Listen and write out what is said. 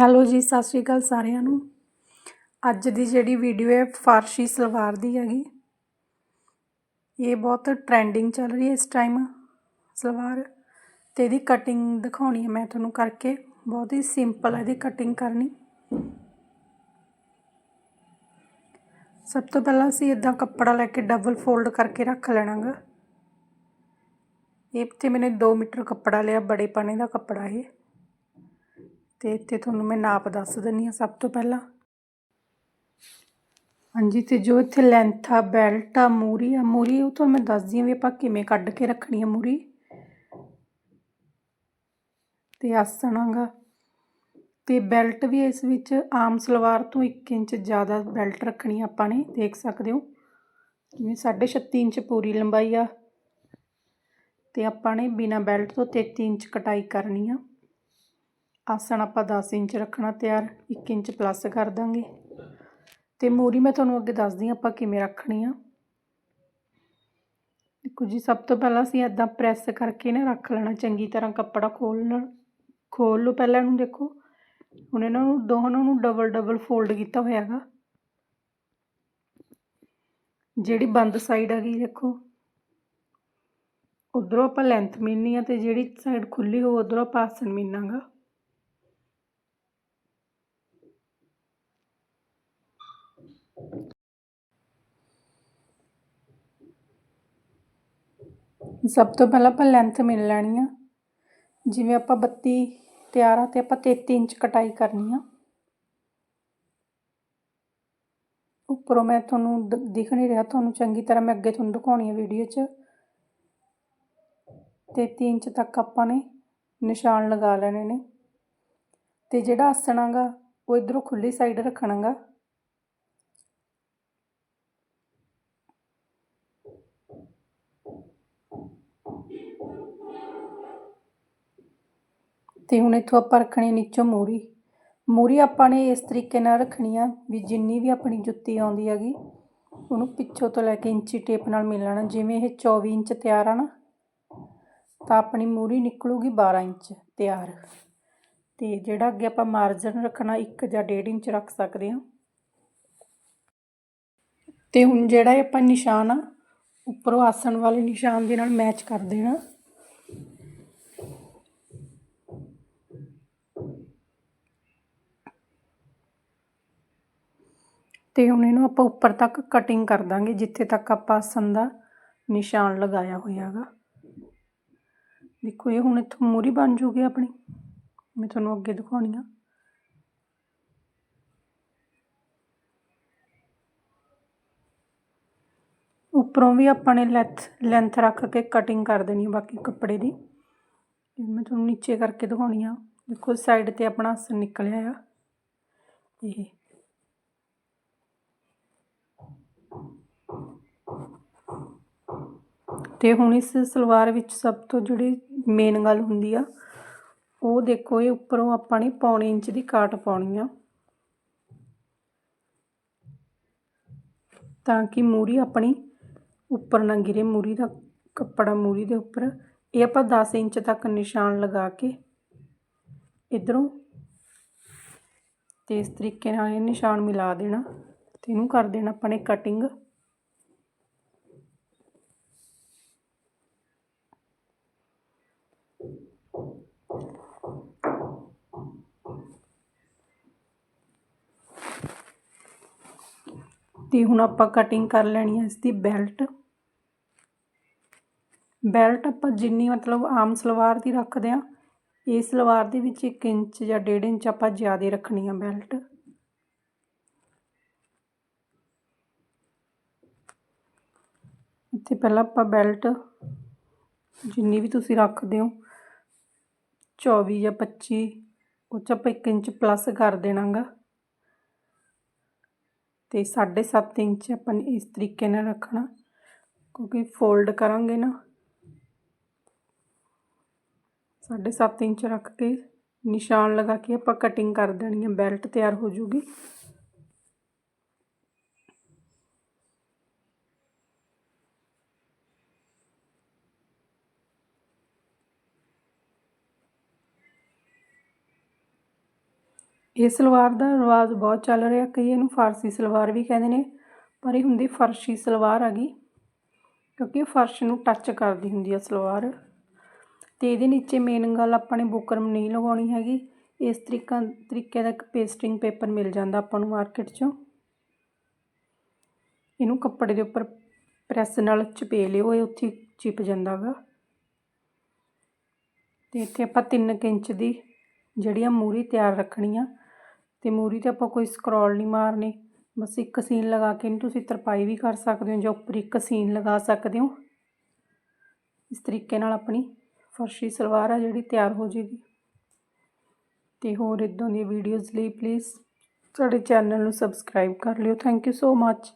Hello ਜੀ, ਸਤਿ ਸ਼੍ਰੀ ਅਕਾਲ ਸਾਰਿਆਂ ਨੂੰ। ਅੱਜ ਦੀ ਜਿਹੜੀ ਵੀਡੀਓ ਹੈ, ਫਾਰਸ਼ੀ ਸਲਵਾਰ ਦੀ ਹੈਗੀ। ਇਹ ਬਹੁਤ ਟ੍ਰੈਂਡਿੰਗ ਚੱਲ ਰਹੀ ਹੈ ਇਸ ਟਾਈਮ ਸਲਵਾਰ। ਤੇ ਇਹਦੀ ਕਟਿੰਗ ਦਿਖਾਉਣੀ ਹੈ ਮੈਂ ਤੁਹਾਨੂੰ ਕਰਕੇ। ਬਹੁਤ ਹੀ ਸਿੰਪਲ ਹੈ ਇਹਦੀ ਕਟਿੰਗ ਕਰਨੀ। ਸਭ ਤੋਂ ਪਹਿਲਾਂ ਅਸੀਂ ਇਦਾਂ ਕੱਪੜਾ ਲੈ ਕੇ ਡਬਲ ਫੋਲਡ ਕਰਕੇ ਰੱਖ ਲੈਣਾਗਾ। ਇਹ ਤੇ ਮੈਨੇ 2 ਮੀਟਰ ਕੱਪੜਾ ਲਿਆ, ਬੜੇ ਪਾਣੇ ਦਾ ਕੱਪੜਾ ਇਹ। ਤੇ ਇੱਥੇ ਤੁਹਾਨੂੰ ਮੈਂ ਨਾਪ ਦੱਸ ਦਿੰਨੀ ਆ ਸਭ ਤੋਂ ਪਹਿਲਾਂ। ਹਾਂਜੀ, ਤੇ ਜੋ ਇੱਥੇ ਲੈਂਥ ਆ ਬੈਲਟ ਆ, ਮੂਰੀ ਆ, ਮੂਰੀ ਉਹ ਤੁਹਾਨੂੰ ਮੈਂ ਦੱਸਦੀ ਆ ਵੀ ਆਪਾਂ ਕਿਵੇਂ ਕੱਢ ਕੇ ਰੱਖਣੀ ਆ ਮੂਰੀ। ਤੇ ਆਸਣਾਗਾ ਤੇ ਬੈਲਟ ਵੀ ਇਸ ਵਿੱਚ ਆਮ ਸਲਵਾਰ ਤੋਂ 1 ਇੰਚ ਜ਼ਿਆਦਾ ਬੈਲਟ ਰੱਖਣੀ ਆਪਾਂ ਨੇ, ਦੇਖ ਸਕਦੇ ਹੋ। ਜਿਵੇਂ 36 ਇੰਚ ਪੂਰੀ ਲੰਬਾਈ ਆ। ਤੇ ਆਪਾਂ ਨੇ ਬਿਨਾ ਬੈਲਟ ਤੋਂ 33 ਇੰਚ ਕਟਾਈ ਕਰਨੀ ਆ। ਆਸਣ ਆਪਾਂ 10 ਇੰਚ ਰੱਖਣਾ ਤਿਆਰ 1 ਇੰਚ ਪਲੱਸ ਕਰ ਦਾਂਗੇ। ਤੇ ਮੂਰੀ ਮੈਂ ਤੁਹਾਨੂੰ ਅੱਗੇ ਦੱਸਦੀ ਆ ਆਪਾਂ ਕਿਵੇਂ ਰੱਖਣੀ ਆ। ਦੇਖੋ ਜੀ, ਸਭ ਤੋਂ ਪਹਿਲਾਂ ਅਸੀਂ ਇਦਾਂ ਪ੍ਰੈਸ ਕਰਕੇ ਨਾ ਰੱਖ ਲੈਣਾ, ਚੰਗੀ ਤਰ੍ਹਾਂ ਕੱਪੜਾ ਖੋਲ੍ਹ ਖੋਲ ਲਓ ਪਹਿਲਾਂ ਇਹਨੂੰ ਦੇਖੋ। ਹੁਣ ਇਹਨਾਂ ਨੂੰ ਦੋਹਾਂ ਨੂੰ ਡਬਲ ਡਬਲ ਫੋਲਡ ਕੀਤਾ ਹੋਇਆ ਹੈਗਾ। ਜਿਹੜੀ ਬੰਦ ਸਾਈਡ ਹੈਗੀ ਦੇਖੋ। ਉਧਰੋਂ ਆਪਾਂ ਲੈਂਥ ਮਿਲਣੀ ਆ ਤੇ ਜਿਹੜੀ ਸਾਈਡ ਖੁੱਲੀ ਹੋ ਉਧਰੋਂ ਆਪਾਂ ਆਸਣ ਮਿਲਣਾਗਾ ਸਭ ਤੋਂ ਪਹਿਲਾਂ ਆਪਾਂ ਲੈਂਥ ਮਿਲ ਲੈਣੀ ਆ। ਜਿਵੇਂ ਆਪਾਂ 32 ਤਿਆਰ ਆ ਤੇ ਆਪਾਂ 33 ਇੰਚ ਕਟਾਈ ਕਰਨੀ ਆ। ਉੱਪਰੋਂ ਮੈਂ ਤੁਹਾਨੂੰ ਦਿਖ ਨਹੀਂ ਰਿਹਾ, ਤੁਹਾਨੂੰ ਚੰਗੀ ਤਰ੍ਹਾਂ ਮੈਂ ਅੱਗੇ ਤੁਹਾਨੂੰ ਦਿਖਾਉਣੀ ਆ ਵੀਡੀਓ 'ਚ। 33 ਇੰਚ ਤੱਕ ਆਪਾਂ ਨੇ ਨਿਸ਼ਾਨ ਲਗਾ ਲੈਣੇ ਨੇ। ਤੇ ਜਿਹੜਾ ਆਸਣਾਗਾ ਉਹ ਇਧਰੋਂ ਖੁੱਲੀ ਸਾਈਡ ਰੱਖਣਾਗਾ ਤੇ ਹੁਣ ਇੱਥੋਂ ਆਪਾਂ ਰੱਖਣੀ ਨੀਚੋਂ ਮੂਰੀ। ਮੂਰੀ ਆਪਾਂ ਨੇ ਇਸ ਤਰੀਕੇ ਨਾਲ ਰੱਖਣੀ ਆ ਵੀ ਜਿੰਨੀ ਵੀ ਆਪਣੀ ਜੁੱਤੀ ਆਉਂਦੀ ਹੈਗੀ, ਉਹਨੂੰ ਪਿੱਛੋਂ ਤੋਂ ਲੈ ਕੇ ਇੰਚੀ ਟੇਪ ਨਾਲ ਮਿਲ ਲੈਣਾ। ਜਿਵੇਂ ਇਹ 24 ਇੰਚ ਤਿਆਰ ਆ ਨਾ, ਤਾਂ ਆਪਣੀ ਮੂਰੀ ਨਿਕਲੂਗੀ 12 ਇੰਚ ਤਿਆਰ। ਤੇ ਜਿਹੜਾ ਅੱਗੇ ਆਪਾਂ ਮਾਰਜਨ ਰੱਖਣਾ 1 ਜਾਂ 1.5 ਇੰਚ ਰੱਖ ਸਕਦੇ ਹਾਂ। ਤੇ ਹੁਣ ਜਿਹੜਾ ਇਹ ਆਪਾਂ ਨਿਸ਼ਾਨ ਆ, ਉੱਪਰੋਂ ਆਸਣ ਵਾਲੇ ਨਿਸ਼ਾਨ ਦੇ ਨਾਲ ਮੈਚ ਕਰ ਦੇਣਾ। ਤੇ ਹੁਣ ਇਹਨੂੰ ਆਪਾਂ ਉੱਪਰ ਤੱਕ ਕਟਿੰਗ ਕਰ ਦਾਂਗੇ, ਜਿੱਥੇ ਤੱਕ ਆਪਾਂ ਆਸਣ ਦਾ ਨਿਸ਼ਾਨ ਲਗਾਇਆ ਹੋਇਆ ਹੈਗਾ। ਦੇਖੋ, ਇਹ ਹੁਣ ਇੱਥੋਂ ਮੂਰੀ ਬਣ ਜੂਗੀ ਆਪਣੀ। ਮੈਂ ਤੁਹਾਨੂੰ ਅੱਗੇ ਦਿਖਾਉਣੀ ਆ। ਉੱਪਰੋਂ ਵੀ ਆਪਾਂ ਨੇ ਲੈਂਥ ਲੈਂਥ ਰੱਖ ਕੇ ਕਟਿੰਗ ਕਰ ਦੇਣੀ ਹੈ ਬਾਕੀ ਕੱਪੜੇ ਦੀ। ਮੈਂ ਤੁਹਾਨੂੰ ਨੀਚੇ ਕਰਕੇ ਦਿਖਾਉਣੀ ਆ। ਦੇਖੋ ਸਾਈਡ ਤੇ ਆਪਣਾ ਆਸਣ ਨਿਕਲਿਆ ਆ। ਇਹ ਤੇ ਹੁਣ ਇਸ ਸਲਵਾਰ ਵਿੱਚ ਸਭ ਤੋਂ ਜਿਹੜੀ ਮੇਨ ਗੱਲ ਹੁੰਦੀ ਆ, ਉਹ ਦੇਖੋ ਇਹ ਉੱਪਰੋਂ ਆਪਾਂ ਨੇ ਪੌਣੇ ਇੰਚ ਦੀ ਕਾਟ ਪਾਉਣੀ ਆ। ਤਾਂ ਕਿ ਮੂਰੀ ਆਪਣੀ ਉੱਪਰ ਨਾ ਗਿਰੇ, ਮੂਰੀ ਦਾ ਕੱਪੜਾ ਮੂਰੀ ਦੇ ਉੱਪਰ। ਇਹ ਆਪਾਂ 10 ਇੰਚ ਤੱਕ ਨਿਸ਼ਾਨ ਲਗਾ ਕੇ ਇਧਰੋਂ ਤੇ ਇਸ ਤਰੀਕੇ ਨਾਲ ਇਹ ਨਿਸ਼ਾਨ ਮਿਲਾ ਦੇਣਾ ਤੇ ਇਹਨੂੰ ਕਰ ਦੇਣਾ ਆਪਾਂ ਨੇ ਕਟਿੰਗ ਤੇ ਹੁਣ ਆਪਾਂ ਕਟਿੰਗ ਕਰ ਲੈਣੀ ਹੈ ਇਸ ਦੀ ਬੈਲਟ ਬੈਲਟ ਆਪਾਂ ਜਿੰਨੀ ਮਤਲਬ ਆਮ ਸਲਵਾਰ ਦੀ ਰੱਖਦੇ ਆ, ਇਹ ਸਲਵਾਰ ਦੇ ਵਿੱਚ 1 ਇੰਚ ਜਾਂ 1.5 ਇੰਚ ਆਪਾਂ ਜ਼ਿਆਦਾ ਰੱਖਣੀ ਆ ਬੈਲਟ ਇੱਥੇ ਪਹਿਲਾਂ ਆਪਾਂ ਬੈਲਟ ਜਿੰਨੀ ਵੀ ਤੁਸੀਂ ਰੱਖਦੇ ਹੋ 24 ਜਾਂ 25 ਉਹ 'ਚ ਆਪਾਂ 1 ਇੰਚ ਪਲੱਸ ਕਰ ਦੇਣਾਗਾ। ਤੇ 7.5 ਇੰਚ ਆਪਾਂ ਨੇ ਇਸ ਤਰੀਕੇ ਨਾਲ ਰੱਖਣਾ, ਕਿਉਂਕਿ ਫੋਲਡ ਕਰਾਂਗੇ ਨਾ। 7.5 ਇੰਚ ਰੱਖ ਕੇ ਨਿਸ਼ਾਨ ਲਗਾ ਕੇ ਆਪਾਂ ਕਟਿੰਗ ਕਰ ਦੇਣੀ ਹੈ ਬੈਲਟ ਤਿਆਰ ਹੋ ਜੂਗੀ। ਇਹ ਸਲਵਾਰ ਦਾ ਰਿਵਾਜ ਬਹੁਤ ਚੱਲ ਰਿਹਾ। ਕਈ ਇਹਨੂੰ ਫਾਰਸੀ ਸਲਵਾਰ ਵੀ ਕਹਿੰਦੇ ਨੇ, ਪਰ ਇਹ ਹੁੰਦੀ ਫਰਸ਼ੀ ਸਲਵਾਰ ਹੈਗੀ, ਕਿਉਂਕਿ ਫਰਸ਼ ਨੂੰ ਟੱਚ ਕਰਦੀ ਹੁੰਦੀ ਆ ਸਲਵਾਰ। ਤੇ ਇਹਦੇ ਨੀਚੇ ਮੇਨ ਗੱਲ ਆਪਾਂ ਨੇ ਬੁਕਰਮ ਨਹੀਂ ਲਗਾਉਣੀ ਹੈਗੀ। ਇਸ ਤਰੀਕਾ, ਤਰੀਕੇ ਦਾ ਇੱਕ ਪੇਸਟਿੰਗ ਪੇਪਰ ਮਿਲ ਜਾਂਦਾ ਆਪਾਂ ਨੂੰ ਮਾਰਕੀਟ 'ਚੋਂ। ਇਹਨੂੰ ਕੱਪੜੇ ਦੇ ਉੱਪਰ ਪ੍ਰੈਸ ਨਾਲ ਚਪੇ ਲਿਓ, ਇਹ ਉੱਥੇ ਚਿਪ ਜਾਂਦਾ ਗਾ। ਤੇ ਇੱਥੇ ਆਪਾਂ 3 ਇੰਚ ਦੀ ਜਿਹੜੀ ਆ ਮੂਰੀ ਤਿਆਰ ਰੱਖਣੀ ਅਤੇ ਤੇ ਮੂਰੀ ਤੇ ਆਪਾਂ ਕੋਈ ਸਕਰੋਲ ਨਹੀਂ ਮਾਰਨੇ। ਬਸ ਇੱਕ ਸੀਨ ਲਗਾ ਕੇ ਇਹਨੂੰ ਤੁਸੀਂ ਤਰਪਾਈ ਵੀ ਕਰ ਸਕਦੇ ਹੋ ਜਾਂ ਉੱਪਰ ਇੱਕ ਸੀਨ ਲਗਾ ਸਕਦੇ ਹੋ। ਇਸ ਤਰੀਕੇ ਨਾਲ ਆਪਣੀ ਫਰਸ਼ੀ ਸਲਵਾਰ ਆ ਜਿਹੜੀ ਤਿਆਰ ਹੋ ਜੇਗੀ ਤੇ ਹੋਰ ਇਦਾਂ ਦੀ ਵੀਡੀਓਜ਼ ਲਈ ਪਲੀਜ਼ ਸਾਡੇ ਚੈਨਲ ਨੂੰ ਸਬਸਕ੍ਰਾਈਬ ਕਰ ਲਿਓ। Thank you so much